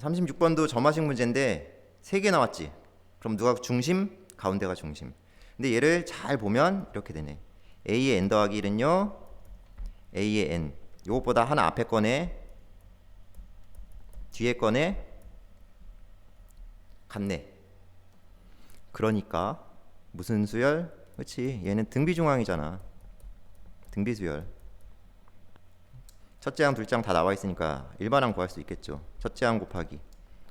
36번도 점화식 문제인데 세 개 나왔지. 그럼 누가 중심? 가운데가 중심. 근데 얘를 잘 보면 이렇게 되네. a의 n 더하기 1은요. a의 n. 요것보다 하나 앞에 거네. 뒤에 거네. 같네. 그러니까 무슨 수열? 그렇지. 얘는 등비 중앙이잖아. 등비 수열. 첫째 항, 둘째 항 다 나와 있으니까 일반항 구할 수 있겠죠. 첫째 항 곱하기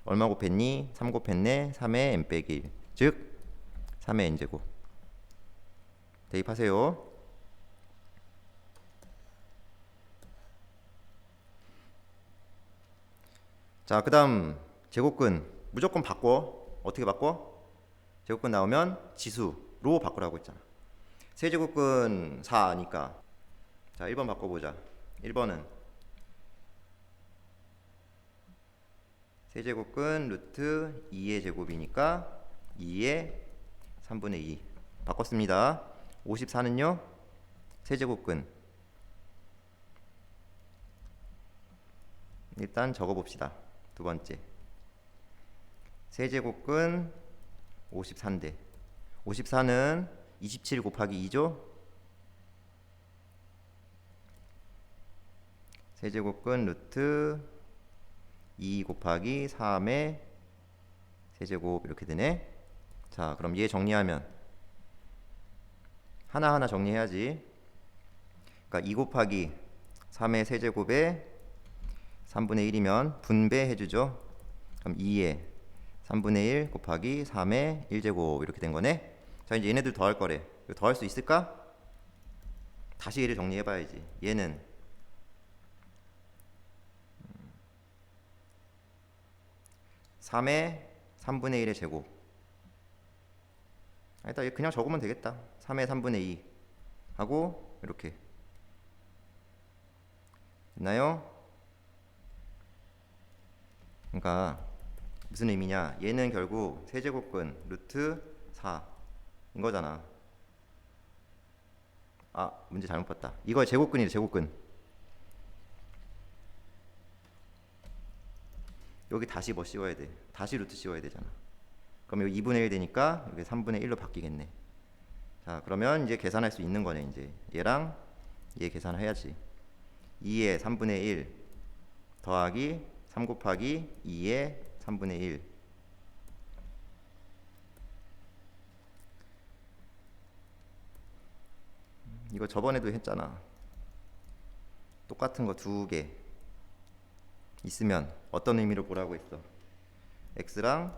얼마 곱했니? 3 곱했네. 3의 n 빼기 1. 즉 3의 n 제곱. 대입하세요. 자, 그다음 제곱근 무조건 바꿔. 어떻게 바꿔? 제곱근 나오면 지수로 바꾸라고 했잖아. 세제곱근 4니까 자, 1번 바꿔 보자. 1번은 세제곱근 루트 2의 제곱이니까 2의 3분의 2 바꿨습니다. 54는요? 세제곱근 일단 적어 봅시다. 두 번째 세제곱근 54인데 54는 27 곱하기 2죠? 세제곱근 루트 2 곱하기 3의 세제곱 이렇게 되네. 자, 그럼 얘 정리하면 하나하나 정리해야지. 그러니까 2 곱하기 3의 세제곱에 3분의 1이면 분배해 주죠. 그럼 2의 3분의 1 곱하기 3의 1제곱 이렇게 된 거네. 자, 이제 얘네들 더할 거래. 더할 수 있을까? 다시 얘를 정리해 봐야지. 얘는 3의 3분의 1의 제곱. 아, 일단 얘 그냥 적으면 되겠다. 3의 3분의 2 하고 이렇게 됐나요? 그러니까 무슨 의미냐? 얘는 결국 세제곱근 루트 4인 거잖아. 아 문제 잘못 봤다. 이거 제곱근이래 제곱근. 여기 다시 뭐 씌워야 돼? 다시 루트 씌워야 되잖아. 그럼 여기 2분의 1 되니까 여기 3분의 1로 바뀌겠네. 자, 그러면 이제 계산할 수 있는 거네, 이제. 얘랑 얘 계산해야지. 2의 3분의 1 더하기 3 곱하기 2의 3분의 1 이거 저번에도 했잖아. 똑같은 거 두 개. 있으면 어떤 의미로 보라고 했어? x랑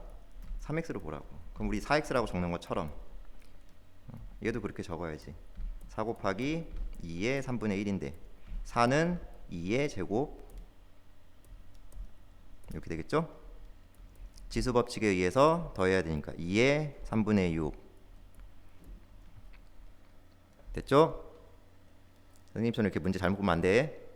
3x로 보라고. 그럼 우리 4x라고 적는 것처럼 어, 얘도 그렇게 적어야지. 4 곱하기 2의 3분의 1인데 4는 2의 제곱 이렇게 되겠죠? 지수 법칙에 의해서 더해야 되니까 2의 3분의 6 됐죠? 선생님처럼 이렇게 문제 잘못 보면 안 돼.